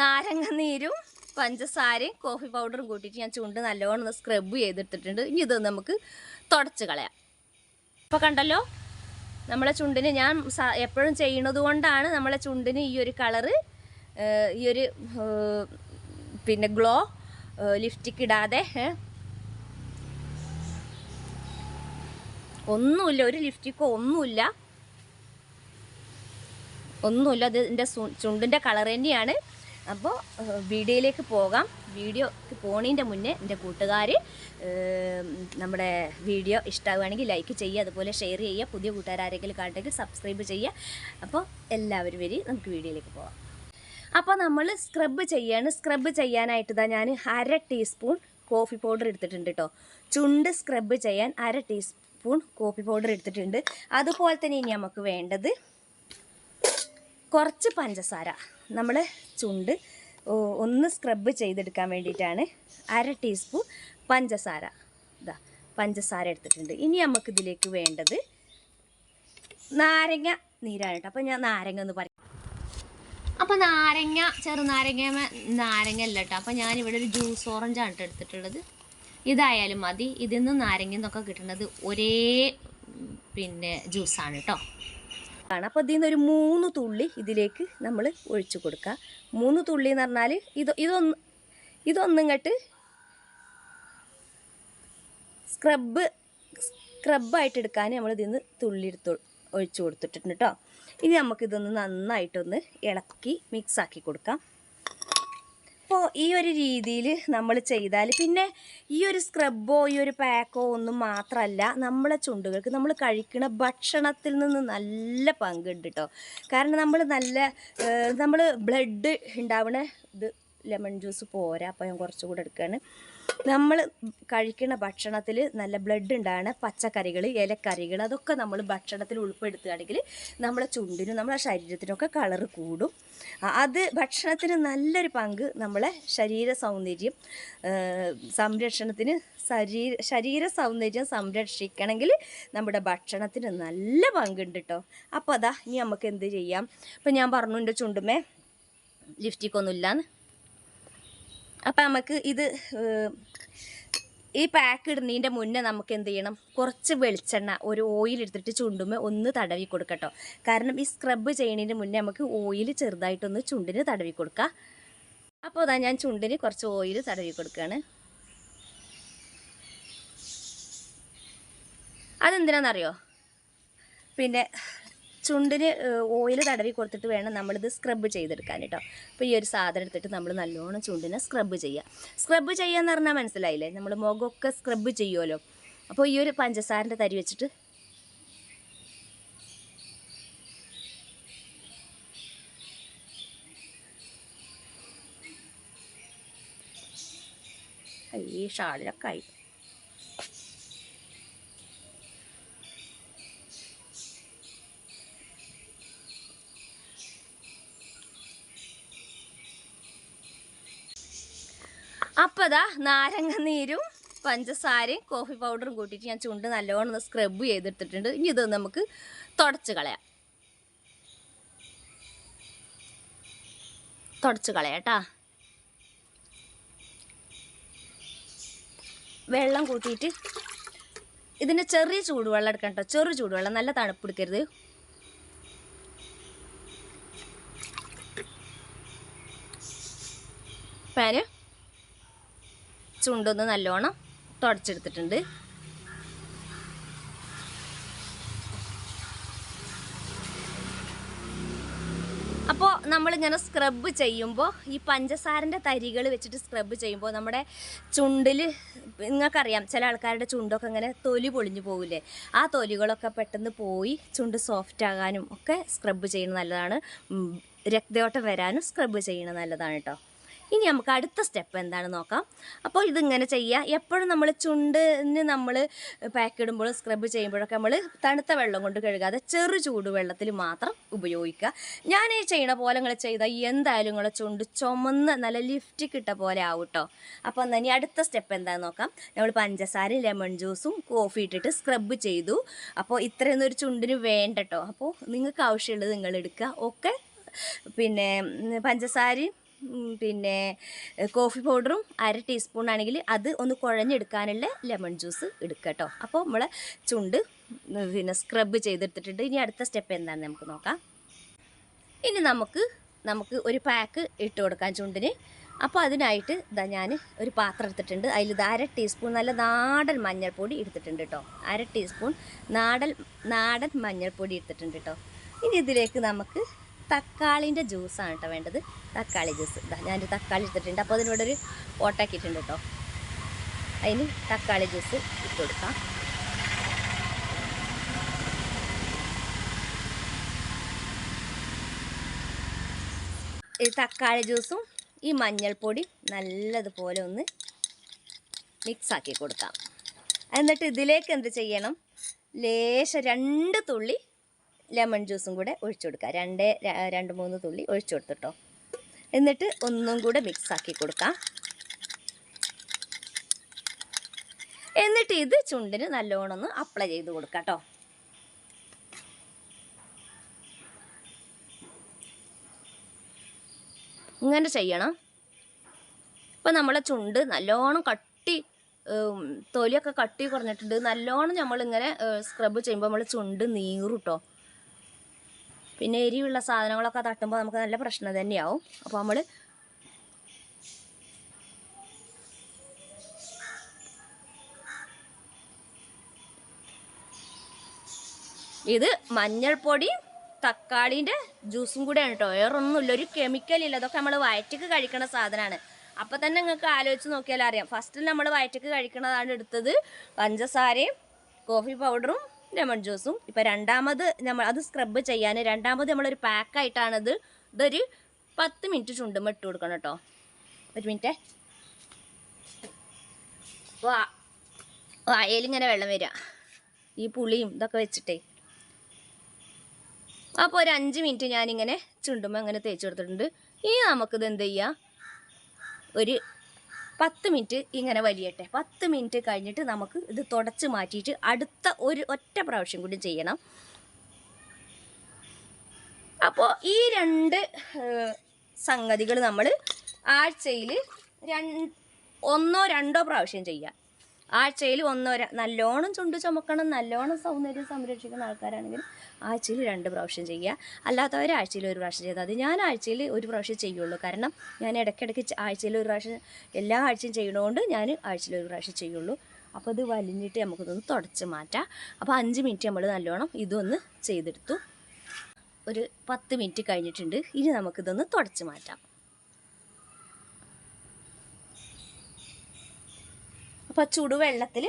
നാരങ്ങ നീരും പഞ്ചസാരയും കോഫി പൗഡറും കൂട്ടിയിട്ട് ഞാൻ ചുണ്ട് നല്ലോണം ഒന്ന് സ്ക്രബ് ചെയ്തെടുത്തിട്ടുണ്ട്. ഇനി ഇത് നമുക്ക് തുടച്ച് കളയാം. ഇപ്പോൾ കണ്ടല്ലോ നമ്മളെ ചുണ്ടിന് ഞാൻ എപ്പോഴും ചെയ്യണത് കൊണ്ടാണ് നമ്മളെ ചുണ്ടിന് ഈ ഒരു കളറ് ഈ ഒരു പിന്നെ ഗ്ലോ ലിഫ്റ്റിക്ക് ഇടാതെ ഒന്നുമില്ല ഒരു ലിഫ്റ്റിക്കോ ഒന്നുമില്ല. ഒന്നുമില്ല അത് എന്റെ ചുണ്ടിന്റെ കളർ തന്നെയാണ്. അപ്പോൾ വീഡിയോയിലേക്ക് പോകാം. വീഡിയോക്ക് പോണതിന്റെ മുന്നേ എന്റെ കൂട്ടുകാർ നമ്മുടെ വീഡിയോ ഇഷ്ടമാവുകയാണെങ്കിൽ ലൈക്ക് ചെയ്യുക അതുപോലെ ഷെയർ ചെയ്യുക പുതിയ കൂട്ടുകാരെങ്കിലും കാണുന്നെങ്കിൽ സബ്സ്ക്രൈബ് ചെയ്യുക. അപ്പോൾ എല്ലാവരും വരി നമുക്ക് വീഡിയോയിലേക്ക് പോകാം. അപ്പോൾ നമ്മൾ സ്ക്രബ് ചെയ്യാണ്. സ്ക്രബ് ചെയ്യാനായിട്ട് ഇതാ ഞാൻ അര ടീസ്പൂൺ കോഫി പൗഡർ എടുത്തിട്ടുണ്ട് കേട്ടോ ചുണ്ട് സ്ക്രബ് ചെയ്യാൻ അര ടീസ്പൂൺ കോഫി പൗഡർ എടുത്തിട്ടുണ്ട്. അതുപോലെ തന്നെ ഇനി നമുക്ക് വേണ്ടത് കുറച്ച് പഞ്ചസാര. നമ്മൾ ചുണ്ട് ഒന്ന് സ്ക്രബ് ചെയ്തെടുക്കാൻ വേണ്ടിയിട്ടാണ് അര ടീസ്പൂൺ പഞ്ചസാര. ഇതാ പഞ്ചസാര എടുത്തിട്ടുണ്ട്. ഇനി നമുക്ക് ഇതിലേക്ക് വേണ്ടത് നാരങ്ങ നീരാണ് കേട്ടോ. അപ്പോൾ ഞാൻ നാരങ്ങ ഒന്ന് പറയും അപ്പോൾ നാരങ്ങ ചെറുനാരങ്ങ നാരങ്ങ അല്ല കേട്ടോ. അപ്പോൾ ഞാനിവിടെ ഒരു ജ്യൂസ് ഓറഞ്ചാണ് കേട്ടോ എടുത്തിട്ടുള്ളത്. ഇതായാലും മതി. ഇതിൽ നിന്ന് നാരങ്ങ എന്നൊക്കെ കിട്ടുന്നത് ഒരേ പിന്നെ ജ്യൂസാണ് കേട്ടോ. ആണ്. അപ്പോൾ ഇതിൽ ഒരു മൂന്ന് തുള്ളി ഇതിലേക്ക് നമ്മൾ ഒഴിച്ചു കൊടുക്കുക മൂന്ന് തുള്ളി എന്ന് പറഞ്ഞാൽ ഇത് ഇതൊന്ന് ഇതൊന്നിങ്ങട്ട് സ്ക്രബ് സ്ക്രബായിട്ട് എടുക്കാൻ നമ്മൾ ഇതിൽ നിന്ന് തുള്ളി എടുത്ത് ഒഴിച്ചു കൊടുത്തിട്ടുണ്ട് കേട്ടോ ഇനി നമുക്കിതൊന്ന് നന്നായിട്ടൊന്ന് ഇളക്കി മിക്സാക്കി കൊടുക്കാം. അപ്പോൾ ഈ ഒരു രീതിയിൽ നമ്മൾ ചെയ്താൽ പിന്നെ ഈ ഒരു സ്ക്രബോ ഈ ഒരു പാക്കോ ഒന്നും മാത്രമല്ല നമ്മളെ ചുണ്ടുകൾക്ക് നമ്മൾ കഴിക്കുന്ന ഭക്ഷണത്തിൽ നിന്ന് നല്ല പങ്കുണ്ട് കേട്ടോ കാരണം നമ്മൾ നല്ല നമ്മൾ ബ്ലഡ് ഉണ്ടാവണ ഇത് ലെമൺ ജ്യൂസ് പോരാ അപ്പോൾ ഞാൻ കുറച്ചുകൂടെ എടുക്കുകയാണ് നമ്മൾ കഴിക്കുന്ന ഭക്ഷണത്തിൽ നല്ല ബ്ലഡ് ഉണ്ടാകുന്ന പച്ചക്കറികൾ ഇലക്കറികൾ അതൊക്കെ നമ്മൾ ഭക്ഷണത്തിൽ ഉൾപ്പെടുത്തുകയാണെങ്കിൽ നമ്മളെ ചുണ്ടിനും നമ്മളെ ശരീരത്തിനൊക്കെ കളർ കൂടും. അത് ഭക്ഷണത്തിന് നല്ലൊരു പങ്ക് നമ്മളെ ശരീര സൗന്ദര്യം സംരക്ഷണത്തിന് ശരീര ശരീര സൗന്ദര്യം സംരക്ഷിക്കണമെങ്കിൽ നമ്മുടെ ഭക്ഷണത്തിന് നല്ല പങ്കുണ്ട് കേട്ടോ അപ്പോൾ അതാ ഇനി നമുക്ക് എന്ത് ചെയ്യാം? ഇപ്പം ഞാൻ പറഞ്ഞു എന്റെ ചുണ്ടുമേ ലിഫ്റ്റിക്കൊന്നും ഇല്ലാന്ന് അപ്പം നമുക്ക് ഇത് ഈ പാക്ക് ഇടുന്നതിന്റെ മുന്നേ നമുക്ക് എന്ത് ചെയ്യണം? കുറച്ച് വെളിച്ചെണ്ണ ഒരു ഓയിൽ എടുത്തിട്ട് ചുണ്ടുമ്പോൾ ഒന്ന് തടവി കൊടുക്കട്ടോ. കാരണം ഈ സ്ക്രബ് ചെയ്യുന്നതിന് മുന്നേ നമുക്ക് ഓയിൽ ചെറുതായിട്ടൊന്ന് ചുണ്ടിന് തടവി കൊടുക്കുക അപ്പോൾ അതാ ഞാൻ ചുണ്ടിന് കുറച്ച് ഓയിൽ തടവി കൊടുക്കുകയാണ് അതെന്തിനാണെന്നറിയോ പിന്നെ ചുണ്ടിന് ഓയിൽ തടവി കൊടുത്തിട്ട് വേണം നമ്മളിത് സ്ക്രബ് ചെയ്തെടുക്കാൻ കേട്ടോ അപ്പോൾ ഈ ഒരു സാധനം എടുത്തിട്ട് നമ്മൾ നല്ലോണം ചുണ്ടിനെ സ്ക്രബ് ചെയ്യുക സ്ക്രബ് ചെയ്യാന്ന് പറഞ്ഞാൽ മനസ്സിലായില്ലേ? നമ്മൾ മുഖമൊക്കെ സ്ക്രബ് ചെയ്യുമല്ലോ അപ്പോൾ ഈ ഒരു പഞ്ചസാരന്റെ തരി വെച്ചിട്ട് ഈ ഷാളിലൊക്കെ ആയി അപ്പോൾ അതാ നാരങ്ങ നീരും പഞ്ചസാരയും കോഫി പൗഡറും കൂട്ടിയിട്ട് ഞാൻ ചുണ്ട് നല്ലോണം ഒന്ന് സ്ക്രബ് ചെയ്തെടുത്തിട്ടുണ്ട്. ഇനി ഇത് നമുക്ക് തുടച്ച് കളയാം. തുടച്ച് കളയാട്ടാ വെള്ളം കൂട്ടിയിട്ട് ഇതിന് ചെറിയ ചൂടുവെള്ളം എടുക്കണം കേട്ടോ ചെറു ചൂടുവെള്ളം നല്ല തണുപ്പ് എടുക്കരുത്. പാന്. ചുണ്ടൊന്ന് നല്ലോണം തുടച്ചെടുത്തിട്ടുണ്ട്. അപ്പോൾ നമ്മളിങ്ങനെ സ്ക്രബ് ചെയ്യുമ്പോൾ ഈ പഞ്ചസാരന്റെ തരികൾ വെച്ചിട്ട് സ്ക്രബ് ചെയ്യുമ്പോൾ നമ്മുടെ ചുണ്ടിൽ നിങ്ങൾക്കറിയാം ചില ആൾക്കാരുടെ ചുണ്ടൊക്കെ ഇങ്ങനെ തൊലി പൊളിഞ്ഞു പോകില്ലേ ആ തൊലികളൊക്കെ പെട്ടെന്ന് പോയി ചുണ്ട് സോഫ്റ്റ് ആകാനും ഒക്കെ സ്ക്രബ് ചെയ്യുന്നത് നല്ലതാണ്. രക്തയോട്ടം വരാനും സ്ക്രബ് ചെയ്യുന്നത് നല്ലതാണ് കേട്ടോ ഇനി നമുക്ക് അടുത്ത സ്റ്റെപ്പ് എന്താണെന്ന് നോക്കാം. അപ്പോൾ ഇതിങ്ങനെ ചെയ്യുക. എപ്പോഴും നമ്മൾ ചുണ്ടിന് നമ്മൾ പാക്ക് ഇടുമ്പോൾ സ്ക്രബ് ചെയ്യുമ്പോഴൊക്കെ നമ്മൾ തണുത്ത വെള്ളം കൊണ്ട് കഴുകാതെ ചെറു ചൂടുവെള്ളത്തിൽ മാത്രം ഉപയോഗിക്കുക. ഞാൻ ഈ ചെയ്യണ പോലെ നിങ്ങൾ ചെയ്താൽ എന്തായാലും നിങ്ങളെ ചുണ്ട് ചുമന്ന് നല്ല ലിഫ്റ്റ് കിട്ട പോലെ ആവും കേട്ടോ അപ്പോൾ എന്നാൽ ഇനി അടുത്ത സ്റ്റെപ്പ് എന്താണെന്ന് നോക്കാം. നമ്മൾ പഞ്ചസാരയും ലെമൺ ജ്യൂസും കോഫി ഇട്ടിട്ട് സ്ക്രബ് ചെയ്തു. അപ്പോൾ ഇത്രയൊന്നും ഒരു ചുണ്ടിന് വേണ്ട കേട്ടോ അപ്പോൾ നിങ്ങൾക്ക് ആവശ്യമുള്ളത് നിങ്ങൾ എടുക്കുക. ഒക്കെ പിന്നെ പഞ്ചസാരയും പിന്നെ കോഫി പൗഡറും അര ടീസ്പൂൺ ആണെങ്കിൽ അത് ഒന്ന് കുഴഞ്ഞെടുക്കാനുള്ള ലെമൺ ജ്യൂസ് എടുക്കുക കേട്ടോ അപ്പോൾ നമ്മൾ ചുണ്ട് പിന്നെ സ്ക്രബ് ചെയ്തെടുത്തിട്ടുണ്ട്. ഇനി അടുത്ത സ്റ്റെപ്പ് എന്താണെന്ന് നമുക്ക് നോക്കാം. ഇനി നമുക്ക് നമുക്ക് ഒരു പാക്ക് ഇട്ട് കൊടുക്കാം ചുണ്ടിന്. അപ്പോൾ അതിനായിട്ട് ഇതാ ഞാൻ ഒരു പാത്രം എടുത്തിട്ടുണ്ട്. അതിൽ ഇത് അര ടീസ്പൂൺ നല്ല നാടൻ മഞ്ഞൾപ്പൊടി എടുത്തിട്ടുണ്ട് കേട്ടോ അര ടീസ്പൂൺ നാടൻ നാടൻ മഞ്ഞൾപ്പൊടി എടുത്തിട്ടുണ്ട് കേട്ടോ ഇനി ഇതിലേക്ക് നമുക്ക് തക്കാളിന്റെ ജ്യൂസാണ് കേട്ടോ വേണ്ടത്. തക്കാളി ജ്യൂസ്. ഞാനൊരു തക്കാളി എടുത്തിട്ടുണ്ട്. അപ്പോൾ അതിനോട് ഒരു ഓട്ടാക്കിയിട്ടുണ്ട് കേട്ടോ. അതിന് തക്കാളി ജ്യൂസ് ഇട്ട് കൊടുക്കാം. ഈ തക്കാളി ജ്യൂസും ഈ മഞ്ഞൾപ്പൊടി നല്ലതുപോലെ ഒന്ന് മിക്സ് ആക്കി കൊടുക്കാം. എന്നിട്ട് ഇതിലേക്ക് എന്ത് ചെയ്യണം? ലേശം രണ്ട് തുള്ളി ലെമൺ ജ്യൂസും കൂടെ ഒഴിച്ചു കൊടുക്കുക. രണ്ട് രണ്ട് മൂന്ന് തുള്ളി ഒഴിച്ചു കൊടുത്തിട്ടോ. എന്നിട്ട് ഒന്നും കൂടെ മിക്സ് ആക്കി കൊടുക്കാം. എന്നിട്ട് ഇത് ചുണ്ടിന് നല്ലോണം ഒന്ന് അപ്ലൈ ചെയ്ത് കൊടുക്കാം ഇങ്ങനെ ചെയ്യണം. ഇപ്പം നമ്മളെ ചുണ്ട് നല്ലോണം കട്ടി തൊലിയൊക്കെ കട്ടി കുറഞ്ഞിട്ടുണ്ട്. നല്ലോണം നമ്മളിങ്ങനെ സ്ക്രബ് ചെയ്യുമ്പോൾ നമ്മൾ ചുണ്ട് നീറും കേട്ടോ പിന്നെ എരിവുള്ള സാധനങ്ങളൊക്കെ തട്ടുമ്പോൾ നമുക്ക് നല്ല പ്രശ്നം തന്നെയാവും. അപ്പോൾ നമ്മൾ ഇത് മഞ്ഞൾപ്പൊടി തക്കാളിന്റെ ജ്യൂസും കൂടെയാണ് കേട്ടോ. വേറൊന്നുമില്ല. ഒരു കെമിക്കൽ ഇല്ല. അതൊക്കെ നമ്മൾ വയറ്റക്ക് കഴിക്കണ സാധനമാണ് അപ്പം തന്നെ നിങ്ങൾക്ക് ആലോചിച്ച് നോക്കിയാലറിയാം. ഫസ്റ്റിൽ നമ്മൾ വയറ്റക്ക് കഴിക്കണതാണ് എടുത്തത്. പഞ്ചസാരയും കോഫി പൗഡറും ലെമൺ ജ്യൂസും ഇപ്പം രണ്ടാമത് നമ്മൾ അത് സ്ക്രബ് ചെയ്യാൻ രണ്ടാമത് നമ്മളൊരു പാക്കായിട്ടാണത് ഇതൊരു പത്ത് മിനിറ്റ് ചുണ്ടുമ്പോൾ ഇട്ട് കൊടുക്കണം കേട്ടോ. ഒരു മിനിറ്റേ വാ. വായലിങ്ങനെ വെള്ളം വരിക ഈ പുളിയും ഇതൊക്കെ വെച്ചിട്ടേ. അപ്പോൾ ഒരു അഞ്ച് മിനിറ്റ് ഞാനിങ്ങനെ ചുണ്ടുമ്പോൾ അങ്ങനെ തേച്ച് കൊടുത്തിട്ടുണ്ട്. ഇനി നമുക്കിത് എന്ത് ചെയ്യാം? ഒരു പത്ത് മിനിറ്റ് ഇങ്ങനെ വലിയട്ടെ. പത്ത് മിനിറ്റ് കഴിഞ്ഞിട്ട് നമുക്ക് ഇത് തുടച്ച് മാറ്റിയിട്ട് അടുത്ത ഒരു ഒറ്റ പ്രാവശ്യം കൂടി ചെയ്യണം. അപ്പോൾ ഈ രണ്ട് സംഗതികൾ നമ്മൾ ആഴ്ചയിൽ രണ്ട് ഒന്നോ രണ്ടോ പ്രാവശ്യം ചെയ്യാം. ആഴ്ചയിൽ ഒന്നോ നല്ലോണം ചുണ്ട് ചുമക്കണം നല്ലോണം സൗന്ദര്യം സംരക്ഷിക്കുന്ന ആൾക്കാരാണെങ്കിൽ ആഴ്ചയിൽ രണ്ട് പ്രാവശ്യം ചെയ്യുക. അല്ലാത്തവർ ആഴ്ചയിൽ ഒരു പ്രാവശ്യം ചെയ്താൽ മതി. ഞാൻ ആഴ്ചയിൽ ഒരു പ്രാവശ്യം ചെയ്യുള്ളൂ. കാരണം ഞാൻ ഇടയ്ക്കിടയ്ക്ക് ആഴ്ചയിൽ ഒരു പ്രാവശ്യം എല്ലാ ആഴ്ചയും ചെയ്യണതുകൊണ്ട് ഞാൻ ആഴ്ചയിൽ ഒരു പ്രാവശ്യം ചെയ്യുള്ളൂ. അപ്പോൾ ഇത് വലിഞ്ഞിട്ട് നമുക്കിതൊന്ന് തുടച്ച് മാറ്റാം. അപ്പോൾ അഞ്ച് മിനിറ്റ് നമ്മൾ നല്ലോണം ഇതൊന്ന് ചെയ്തെടുത്തു. ഒരു പത്ത് മിനിറ്റ് കഴിഞ്ഞിട്ടുണ്ട്. ഇനി നമുക്കിതൊന്ന് തുടച്ച് മാറ്റാം. അപ്പോൾ ചുടുവെള്ളത്തിൽ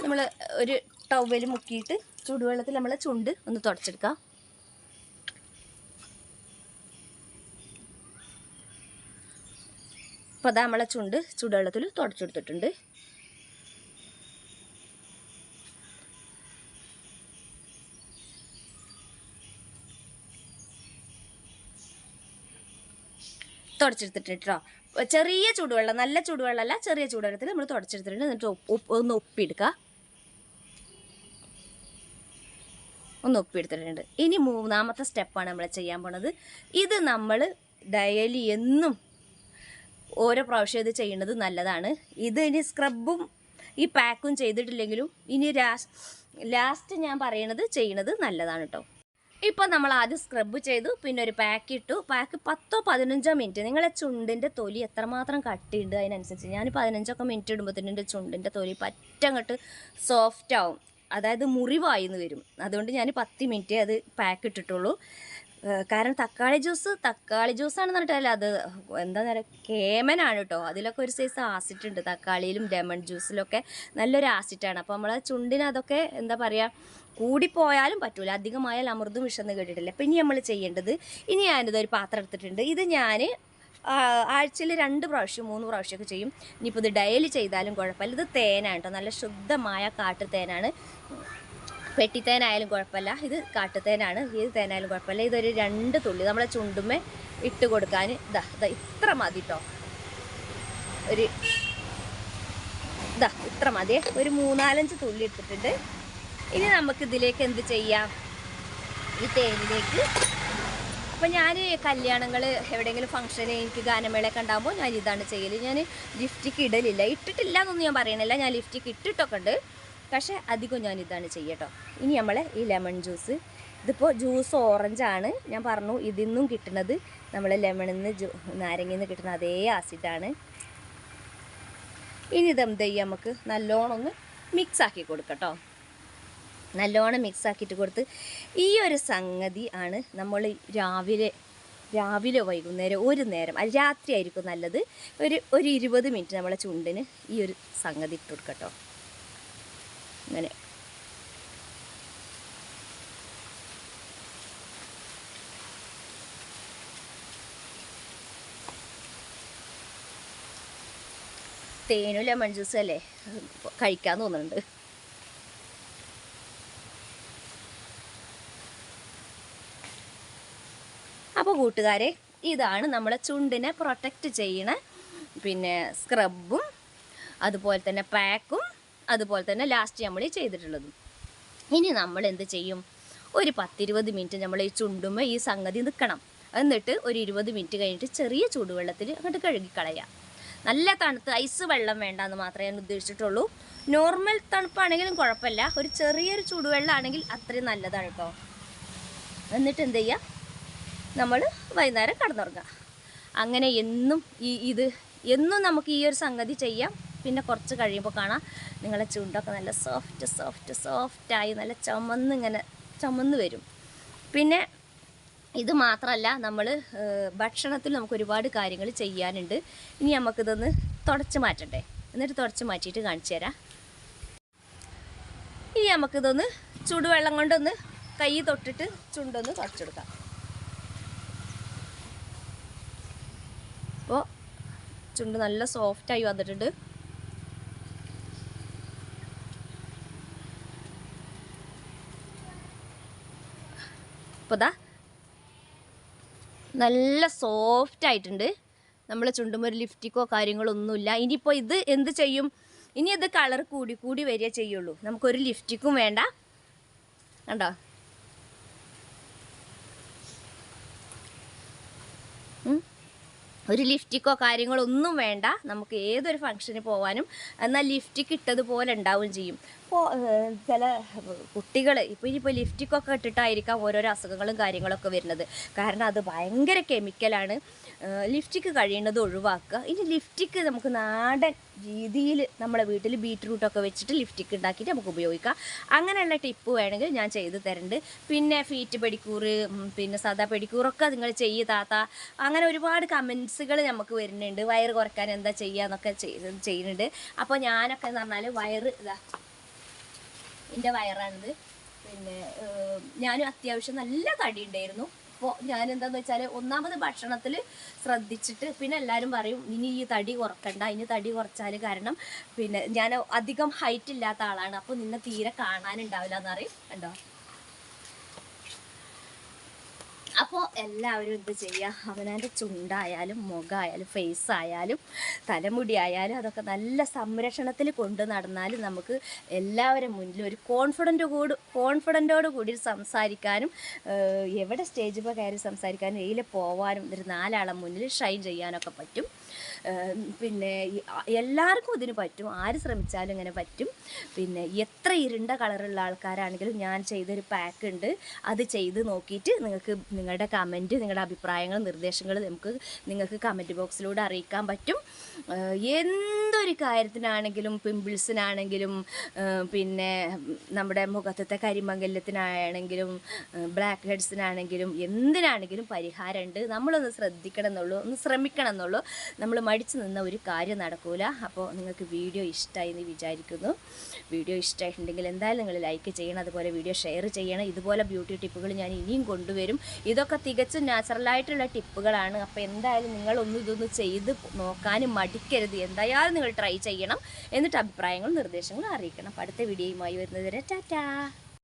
നമ്മൾ ഒരു ടവൽ മുക്കിയിട്ട് ചൂടുവെള്ളത്തിൽ നമ്മൾ ചുണ്ട് ഒന്ന് തുടച്ചെടുക്കാം. അപ്പോൾ അതാ നമ്മളെ ചുണ്ട് ചുടുവെള്ളത്തിൽ തുടച്ചെടുത്തിട്ടുണ്ട്. തുടച്ചെടുത്തിട്ട് കേട്ടോ ചെറിയ ചൂടുവെള്ളം നല്ല ചൂടുവെള്ളമല്ല ചെറിയ ചൂടുവെള്ളത്തിൽ നമ്മൾ തുടച്ചെടുത്തിട്ടുണ്ട്. എന്നിട്ട് ഒന്ന് ഒപ്പിയെടുക്കുക ഒന്ന് ഒപ്പിയെടുത്തിട്ടുണ്ട് ഇനി മൂന്നാമത്തെ സ്റ്റെപ്പാണ് നമ്മൾ ചെയ്യാൻ പോണത്. ഇത് നമ്മൾ ഡയലി എന്നും ഓരോ പ്രാവശ്യം ഇത് ചെയ്യുന്നത് നല്ലതാണ്. ഇത് ഇനി സ്ക്രബും ഈ പാക്കും ചെയ്തിട്ടില്ലെങ്കിലും ഇനി ലാസ്റ്റ് ഞാൻ പറയണത് ചെയ്യണത് നല്ലതാണ് കേട്ടോ ഇപ്പോൾ നമ്മൾ ആദ്യം സ്ക്രബ് ചെയ്തു പിന്നെ ഒരു പാക്ക് ഇട്ടു. പാക്ക് പത്തോ പതിനഞ്ചോ മിനിറ്റ് നിങ്ങളെ ചുണ്ടിന്റെ തൊലി എത്രമാത്രം കട്ടിയുണ്ട് അതിനനുസരിച്ച്. ഞാൻ പതിനഞ്ചൊക്കെ മിനിറ്റ് ഇടുമ്പോഴത്തേനും എന്റെ ചുണ്ടിന്റെ തൊലി പറ്റങ്ങട്ട് സോഫ്റ്റ് ആവും. അതായത് മുറിവായിന്ന് വരും. അതുകൊണ്ട് ഞാൻ പത്ത് മിനിറ്റ് അത് പാക്ക് ഇട്ടിട്ടുള്ളൂ. കാരണം തക്കാളി ജ്യൂസ് തക്കാളി ജ്യൂസാണെന്ന് പറഞ്ഞിട്ടല്ല അത് എന്താ പറയുക കേമനാണ് കേട്ടോ അതിലൊക്കെ ഒരു സൈസ് ആസിഡ് ഉണ്ട്. തക്കാളിയിലും ലെമൺ ജ്യൂസിലൊക്കെ നല്ലൊരു ആസിഡാണ് അപ്പോൾ നമ്മളെ ചുണ്ടിന് അതൊക്കെ എന്താ പറയുക കൂടിപ്പോയാലും പറ്റൂല. അധികമായാൽ അമൃതും വിഷന്ന് കേട്ടിട്ടില്ല. അപ്പം ഇനി നമ്മൾ ചെയ്യേണ്ടത് ഇനി ഞാനിത് ഒരു പാത്രം എടുത്തിട്ടുണ്ട്. ഇത് ഞാൻ ആഴ്ചയിൽ രണ്ട് പ്രാവശ്യം മൂന്ന് പ്രാവശ്യമൊക്കെ ചെയ്യും. ഇനിയിപ്പോൾ ഇത് ഡയലി ചെയ്താലും കുഴപ്പമില്ല. ഇത് തേനാണ് കേട്ടോ നല്ല ശുദ്ധമായ കാട്ടു തേനാണ് പെട്ടിത്തേനായാലും കുഴപ്പമില്ല. ഇത് കാട്ടുതേനാണ്. ഏത് തേനായാലും കുഴപ്പമില്ല. ഇതൊരു രണ്ട് തുള്ളി. നമ്മളെ ചുണ്ടുമേ ഇട്ട് കൊടുക്കാൻ ഇതാ ഇതാ ഇത്ര മതി കേട്ടോ ഒരു ഇതാ ഇത്ര മതിയേ ഒരു മൂന്നാലഞ്ച് തുള്ളി എടുത്തിട്ടുണ്ട്. ഇനി നമുക്ക് ഇതിലേക്ക് എന്ത് ചെയ്യാം? ഈ തേനിലേക്ക്. അപ്പം ഞാൻ കല്യാണങ്ങൾ എവിടെയെങ്കിലും ഫംഗ്ഷന് എനിക്ക് ഗാനമേളയൊക്കെ ഉണ്ടാകുമ്പോൾ ഞാൻ ഇതാണ് ചെയ്യൽ ഞാൻ ലിഫ്റ്റിക്ക് ഇടലില്ല. ഇട്ടിട്ടില്ല എന്നൊന്നും ഞാൻ പറയണില്ല. ഞാൻ ലിഫ്റ്റിക്ക് ഇട്ടിട്ടൊക്കെ ഉണ്ട്. പക്ഷേ അധികം ഞാൻ ഇതാണ് ചെയ്യട്ടോ. ഇനി നമ്മൾ ഈ ലെമൺ ജ്യൂസ് ഇതിപ്പോൾ ജ്യൂസ് ഓറഞ്ചാണ് ഞാൻ പറഞ്ഞു ഇതിൽ നിന്നും കിട്ടുന്നത് നമ്മൾ ലെമണിൽ നിന്ന് ജ്യൂ നാരങ്ങയിൽ നിന്ന് കിട്ടുന്ന അതേ ആസിഡാണ് ഇനി ഇതെന്ത് എന്ത് ചെയ്യാം നമുക്ക്? നല്ലോണം ഒന്ന് മിക്സ് ആക്കി കൊടുക്കട്ടോ. നല്ലോണം മിക്സ് ആക്കിയിട്ട് കൊടുത്ത് ഈ ഒരു സംഗതി ആണ് നമ്മൾ രാവിലെ രാവിലെ വൈകുന്നേരം ഒരു നേരം അത് രാത്രി ആയിരിക്കും നല്ലത്. ഒരു ഒരു ഇരുപത് മിനിറ്റ് നമ്മളെ ചുണ്ടിന് ഈ ഒരു സംഗതി ഇട്ട് കൊടുക്കട്ടോ അങ്ങനെ. തേനും ലെമൺ ജ്യൂസ് അല്ലേ? കഴിക്കാൻ തോന്നുന്നുണ്ട്. കൂട്ടുകാരെ ഇതാണ് നമ്മളെ ചുണ്ടിനെ പ്രൊട്ടക്റ്റ് ചെയ്യണ പിന്നെ സ്ക്രബും അതുപോലെ തന്നെ പാക്കും അതുപോലെ തന്നെ ലാസ്റ്റ് നമ്മൾ ചെയ്തിട്ടുള്ളതും. ഇനി നമ്മൾ എന്ത് ചെയ്യും? ഒരു പത്തിരുപത് മിനിറ്റ് നമ്മൾ ഈ ചുണ്ടുമ്പോൾ ഈ സംഗതി നിൽക്കണം. എന്നിട്ട് ഒരു ഇരുപത് മിനിറ്റ് കഴിഞ്ഞിട്ട് ചെറിയ ചൂടുവെള്ളത്തിൽ അങ്ങോട്ട് കഴുകിക്കളയാം നല്ല തണുത്ത് ഐസ് വെള്ളം വേണ്ട എന്ന് മാത്രമേ ഞാൻ ഉദ്ദേശിച്ചിട്ടുള്ളൂ. നോർമൽ തണുപ്പാണെങ്കിലും കുഴപ്പമില്ല. ഒരു ചെറിയൊരു ചൂടുവെള്ളമാണെങ്കിൽ അത്രയും നല്ലതാണ് കേട്ടോ എന്നിട്ട് എന്ത് ചെയ്യുക? നമ്മൾ വൈകുന്നേരം കടന്നുറങ്ങുക. അങ്ങനെ എന്നും ഈ ഇത് എന്നും നമുക്ക് ഈ ഒരു സംഗതി ചെയ്യാം. പിന്നെ കുറച്ച് കഴിയുമ്പോൾ കാണാം നിങ്ങളെ ചുണ്ടൊക്കെ നല്ല സോഫ്റ്റ് സോഫ്റ്റ് സോഫ്റ്റായി നല്ല ചുമന്ന് ഇങ്ങനെ ചുമന്ന് വരും. പിന്നെ ഇത് മാത്രമല്ല നമ്മൾ ഭക്ഷണത്തിൽ നമുക്ക് ഒരുപാട് കാര്യങ്ങൾ ചെയ്യാനുണ്ട്. ഇനി നമുക്കിതൊന്ന് തുടച്ച് മാറ്റണ്ടേ? എന്നിട്ട് തുടച്ച് മാറ്റിയിട്ട് കാണിച്ചു തരാം. ഇനി നമുക്കിതൊന്ന് ചൂടുവെള്ളം കൊണ്ടൊന്ന് കൈ തൊട്ടിട്ട് ചുണ്ടൊന്ന് തുടച്ചെടുക്കാം അപ്പോൾ ചുണ്ട് നല്ല സോഫ്റ്റായി വന്നിട്ടുണ്ട്. അപ്പോൾ ദാ നല്ല സോഫ്റ്റ് ആയിട്ടുണ്ട്. നമ്മൾ ചുണ്ടുമ്പോൾ ഒരു ലിഫ്റ്റിക്കോ കാര്യങ്ങളോ ഒന്നുമില്ല. ഇനിയിപ്പോൾ ഇത് എന്ത് ചെയ്യും? ഇനി ഇത് കളർ കൂടി കൂടി വരിക ചെയ്യുള്ളൂ. നമുക്കൊരു ലിഫ്റ്റിക്കും വേണ്ട. കണ്ടോ? ഒരു ലിഫ്റ്റിക്കോ കാര്യങ്ങളോ ഒന്നും വേണ്ട. നമുക്ക് ഏതൊരു ഫംഗ്ഷന് പോകാനും എന്നാൽ ലിഫ്റ്റിക്ക് ഇട്ടതുപോലെ ഉണ്ടാവുകയും ചെയ്യും. ഇപ്പോൾ ചില കുട്ടികൾ ഇപ്പോൾ ഇനിയിപ്പോൾ ലിഫ്റ്റിക്കൊക്കെ ഇട്ടിട്ടായിരിക്കാം ഓരോരോ അസുഖങ്ങളും കാര്യങ്ങളൊക്കെ വരുന്നത്. കാരണം അത് ഭയങ്കര കെമിക്കലാണ് ലിഫ്റ്റിക്ക് കഴിയേണ്ടത് ഒഴിവാക്കുക. ഇനി ലിഫ്റ്റിക്ക് നമുക്ക് നാടൻ രീതിയിൽ നമ്മുടെ വീട്ടിൽ ബീറ്റ്റൂട്ടൊക്കെ വെച്ചിട്ട് ലിഫ്റ്റിക്ക് ഉണ്ടാക്കിയിട്ട് നമുക്ക് ഉപയോഗിക്കാം. അങ്ങനെയുള്ള ടിപ്പ് വേണമെങ്കിൽ ഞാൻ ചെയ്ത് തരുന്നുണ്ട് പിന്നെ ഫീറ്റ് പെടിക്കൂറ് പിന്നെ സാധാ പെടിക്കൂറൊക്കെ നിങ്ങൾ ചെയ്യ് താത്ത. അങ്ങനെ ഒരുപാട് കമൻസുകൾ നമുക്ക് വരുന്നുണ്ട്. വയറ് കുറയ്ക്കാൻ എന്താ ചെയ്യുക എന്നൊക്കെ ചെയ്യുന്നുണ്ട്. അപ്പോൾ ഞാനൊക്കെ എന്ന് പറഞ്ഞാൽ വയറ് ഇതാ എന്റെ വയറാണിത്. പിന്നെ ഞാനും അത്യാവശ്യം നല്ല തടി ഉണ്ടായിരുന്നു. അപ്പോൾ ഞാൻ എന്താണെന്ന് വെച്ചാൽ ഒന്നാമത് ഭക്ഷണത്തിൽ ശ്രദ്ധിച്ചിട്ട് പിന്നെ എല്ലാവരും പറയും ഇനി ഈ തടി കുറക്കണ്ട ഇനി തടി കുറച്ചാൽ കാരണം പിന്നെ ഞാൻ അധികം ഹൈറ്റ് ഇല്ലാത്ത ആളാണ് അപ്പോൾ നിന്നെ തീരെ കാണാനുണ്ടാവില്ല എന്ന് പറയും കണ്ടോ? അപ്പോൾ എല്ലാവരും എന്ത് ചെയ്യുക അവനവന്റെ ചുണ്ടായാലും മുഖമായാലും ഫേസ് ആയാലും തലമുടി ആയാലും അതൊക്കെ നല്ല സംരക്ഷണത്തിൽ കൊണ്ട് നടന്നാൽ നമുക്ക് എല്ലാവരും മുന്നിൽ ഒരു കോൺഫിഡന്റ് കൂടി കോൺഫിഡന്റോട് കൂടി സംസാരിക്കാനും എവിടെ സ്റ്റേജിൽ കയറി സംസാരിക്കാനും എയിൽ പോവാനും ഒരു നാലാളെ മുന്നിൽ ഷൈൻ ചെയ്യാനൊക്കെ പറ്റും. പിന്നെ എല്ലാവർക്കും ഇതിന് പറ്റും. ആര് ശ്രമിച്ചാലും ഇങ്ങനെ പറ്റും. പിന്നെ എത്ര ഇരുണ്ട കളറുള്ള ആൾക്കാരാണെങ്കിലും ഞാൻ ചെയ്തൊരു പാക്ക് ഉണ്ട്. അത് ചെയ്ത് നോക്കിയിട്ട് നിങ്ങൾക്ക് നിങ്ങളുടെ കമന്റ് നിങ്ങളുടെ അഭിപ്രായങ്ങൾ നിർദ്ദേശങ്ങൾ നമുക്ക് നിങ്ങൾക്ക് കമന്റ് ബോക്സിലൂടെ അറിയിക്കാൻ പറ്റും. എന്തൊരു കാര്യത്തിനാണെങ്കിലും പിമ്പിൾസിനാണെങ്കിലും പിന്നെ നമ്മുടെ മുഖത്തത്തെ കരിമംഗല്യത്തിനാണെങ്കിലും ബ്ലാക്ക് ഹെഡ്സിനാണെങ്കിലും എന്തിനാണെങ്കിലും പരിഹാരമുണ്ട്. നമ്മളൊന്ന് ശ്രദ്ധിക്കണം എന്നുള്ളൂ ഒന്ന് ശ്രമിക്കണം എന്നുള്ളൂ. നമ്മൾ മടിച്ചു നിന്ന ഒരു കാര്യം നടക്കൂല. അപ്പോൾ നിങ്ങൾക്ക് വീഡിയോ ഇഷ്ടമായി എന്ന് വിചാരിക്കുന്നു. വീഡിയോ ഇഷ്ടമായിട്ടുണ്ടെങ്കിൽ എന്തായാലും നിങ്ങൾ ലൈക്ക് ചെയ്യണം അതുപോലെ വീഡിയോ ഷെയർ ചെയ്യണം. ഇതുപോലെ ബ്യൂട്ടി ടിപ്പുകൾ ഞാൻ ഇനിയും കൊണ്ടുവരും. ഇതൊക്കെ തികച്ചും നാച്ചുറലായിട്ടുള്ള ടിപ്പുകളാണ് അപ്പോൾ എന്തായാലും നിങ്ങളൊന്നും ഇതൊന്ന് ചെയ്ത് നോക്കാനും മടിക്കരുത്. എന്തായാലും നിങ്ങൾ ട്രൈ ചെയ്യണം. എന്നിട്ട് അഭിപ്രായങ്ങളും നിർദ്ദേശങ്ങളും അറിയിക്കണം. അടുത്ത വീഡിയോയുമായി വരുന്നതുവരെ ടാറ്റാ!